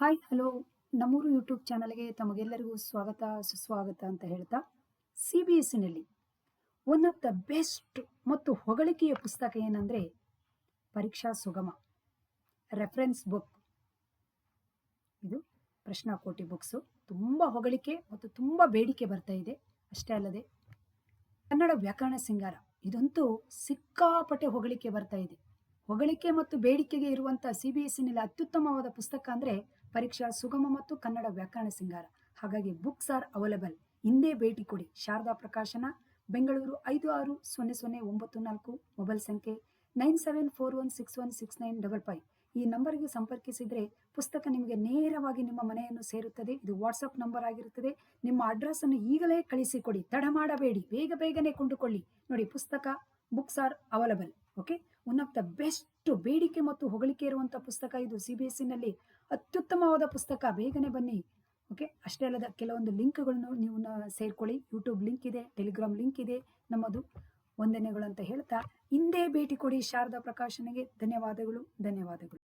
Hi hello ನಮ್ಮೂರು YouTube ಚಾನಲ್ಗೆ ತಮಗೆಲ್ಲರಿಗೂ ಸ್ವಾಗತ, ಸುಸ್ವಾಗತ ಅಂತ ಹೇಳ್ತಾ ಸಿ ಬಿ ಎಸ್ ಸಿನಲ್ಲಿ ಒನ್ ಆಫ್ ದ ಬೆಸ್ಟ್ ಮತ್ತು ಹೊಗಳಿಕೆಯ ಪುಸ್ತಕ ಏನಂದರೆ, ಪರೀಕ್ಷಾ ಸುಗಮ ರೆಫರೆನ್ಸ್ ಬುಕ್ ಇದು ಪ್ರಶ್ನಾಕೋಟಿ ಬುಕ್ಸು ತುಂಬ ಹೊಗಳಿಕೆ ಮತ್ತು ತುಂಬ ಬೇಡಿಕೆ ಬರ್ತಾ ಇದೆ. ಅಷ್ಟೇ ಅಲ್ಲದೆ, ಕನ್ನಡ ವ್ಯಾಕರಣ ಸಿಂಗಾರ ಇದಂತೂ ಸಿಕ್ಕಾಪಟ್ಟೆ ಹೊಗಳಿಕೆ ಬರ್ತಾ ಇದೆ. ಹೊಗಳಿಕೆ ಮತ್ತು ಬೇಡಿಕೆಗೆ ಇರುವಂತಹ ಸಿ ಬಿ ಎಸ್ನಲ್ಲಿ ಅತ್ಯುತ್ತಮವಾದ ಪುಸ್ತಕ ಅಂದರೆ ಪರೀಕ್ಷಾ ಸುಗಮ ಮತ್ತು ಕನ್ನಡ ವ್ಯಾಕರಣ ಸಿಂಗಾರ ಹಾಗಾಗಿ ಬುಕ್ಸ್ ಆರ್ ಅವೈಲಬಲ್. ಹಿಂದೆ ಭೇಟಿ ಕೊಡಿ. ಶಾರದಾ ಪ್ರಕಾಶನ, ಬೆಂಗಳೂರು ಐದು ಆರು ಸೊನ್ನೆ ಸೊನ್ನೆ ಒಂಬತ್ತು ನಾಲ್ಕು, ಮೊಬೈಲ್ ಸಂಖ್ಯೆ nine seven four one six one six nine double five. ಈ ನಂಬರ್ಗೆ ಸಂಪರ್ಕಿಸಿದರೆ ಪುಸ್ತಕ ನಿಮಗೆ ನೇರವಾಗಿ ನಿಮ್ಮ ಮನೆಯನ್ನು ಸೇರುತ್ತದೆ. ಇದು ವಾಟ್ಸಪ್ ನಂಬರ್ ಆಗಿರುತ್ತದೆ. ನಿಮ್ಮ ಅಡ್ರೆಸ್ ಅನ್ನು ಈಗಲೇ ಕಳಿಸಿಕೊಡಿ. ತಡ ಮಾಡಬೇಡಿ. ಬೇಗ ಬೇಗನೆ ಕೊಂಡುಕೊಳ್ಳಿ. ನೋಡಿ ಪುಸ್ತಕ, books are available. Okay one of the best ಬೇಡಿಕೆ ಮತ್ತು ಹೊಗಳಿಕೆ ಇರುವಂಥ ಪುಸ್ತಕ ಇದು ಸಿ ಬಿ ಎಸ್ ಸಿನಲ್ಲಿ ಅತ್ಯುತ್ತಮವಾದ ಪುಸ್ತಕ. ಬೇಗನೆ ಬನ್ನಿ. ಓಕೆ ಅಷ್ಟೇ ಅಲ್ಲದ ಕೆಲವೊಂದು ಲಿಂಕ್ಗಳನ್ನು ನೀವು ಸೇರ್ಕೊಳ್ಳಿ. ಯೂಟ್ಯೂಬ್ ಲಿಂಕ್ ಇದೆ ಟೆಲಿಗ್ರಾಮ್ ಲಿಂಕ್ ಇದೆ, ನಮ್ಮದು ವಂದನೆಗಳು ಅಂತ ಹೇಳ್ತಾ. ಹಿಂದೆ ಭೇಟಿ ಕೊಡಿ ಶಾರದಾ ಪ್ರಕಾಶನಿಗೆ. ಧನ್ಯವಾದಗಳು ಧನ್ಯವಾದಗಳು.